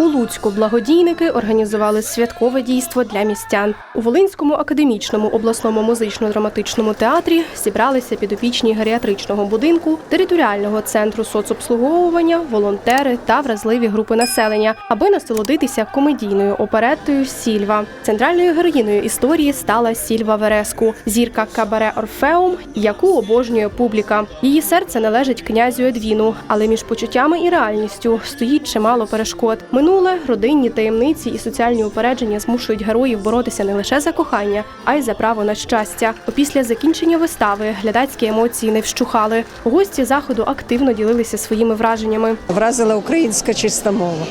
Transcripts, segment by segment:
У Луцьку благодійники організували святкове дійство для містян. У Волинському академічному обласному музично-драматичному театрі зібралися підопічні геріатричного будинку, територіального центру соцобслуговування, волонтери та вразливі групи населення, аби насолодитися комедійною опереттою Сільва. Центральною героїною історії стала Сільва Вереску, зірка кабаре Орфеум, яку обожнює публіка. Її серце належить князю Едвіну, але між почуттями і реальністю стоїть чимало перешкод. Минуле, родинні таємниці і соціальні упередження змушують героїв боротися не лише за кохання, а й за право на щастя. Опісля закінчення вистави глядацькі емоції не вщухали. Гості заходу активно ділилися своїми враженнями. Вразила українська чиста мова.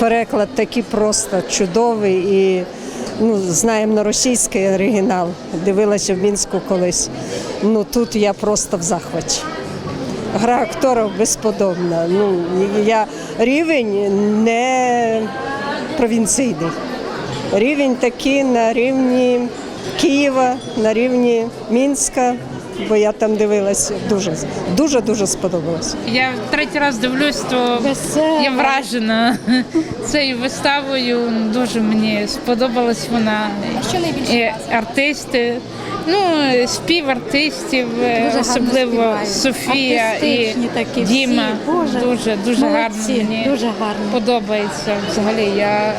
Переклад такий просто чудовий і ну, знаємо на російський оригінал. Дивилася в Мінську колись. Ну тут я просто в захваті. Гра акторів безподобна. Ну, я рівень не провінційний. Рівень такий на рівні Києва, на рівні Мінська, бо я там дивилася. Дуже дуже дуже сподобалось. Я третій раз дивлюсь, то я вражена цією виставою. Дуже мені сподобалась вона. що найбільше І артисти, ну спів артистів, гарно особливо. Софія і такі. Діма. Боже, дуже дуже гарно мені дуже гарно. подобається. Взагалі я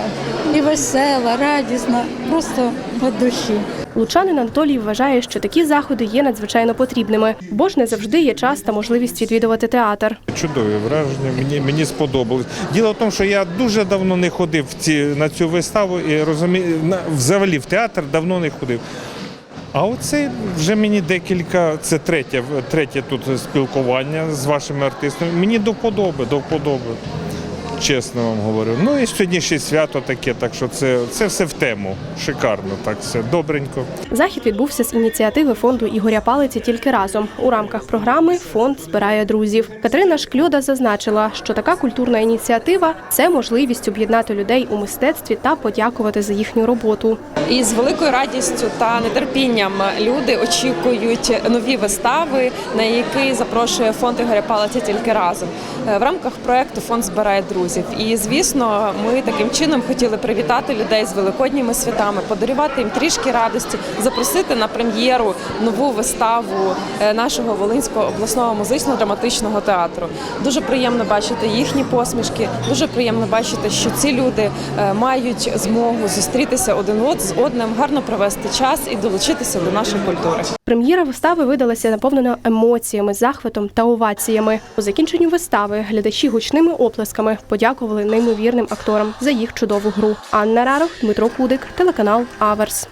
І весела, радісна, просто від душі. Лучанин Анатолій вважає, що такі заходи є надзвичайно потрібними, бо ж не завжди є час та можливість відвідувати театр. Чудові враження, мені, мені сподобалось. Діло в тому, що я дуже давно не ходив в ці, на цю виставу і розумію, на, взагалі в театр давно не ходив. А оце вже мені декілька, це третє, третє тут спілкування з вашими артистами. Мені до вподоби, до вподоби. Чесно вам говорю. Ну і сьогодні ще свято таке, так що це, це все в тему. Шикарно, так все добренько. Захід відбувся з ініціативи фонду Ігоря Палиці тільки разом. У рамках програми фонд збирає друзів. Катерина Шкльода зазначила, що така культурна ініціатива це можливість об'єднати людей у мистецтві та подякувати за їхню роботу. І з великою радістю та нетерпінням люди очікують нові вистави, на які запрошує фонд Ігоря Палиця тільки разом. Е, В рамках проекту фонд збирає друзів. І звісно, ми таким чином хотіли привітати людей з великодніми святами, подарувати їм трішки радості, запросити на прем'єру нову виставу е, нашого Волинського обласного музично-драматичного театру. Дуже приємно бачити їхні посмішки. Дуже приємно бачити, що ці люди е, мають змогу зустрітися один з одним, гарно провести час і долучитися до нашої культури. Прем'єра вистави видалася наповнена емоціями, захватом та оваціями. У закінченню вистави глядачі гучними оплесками подякували неймовірним акторам за їх чудову гру. Анна Рарох, Дмитро Кудик, телеканал Аверс.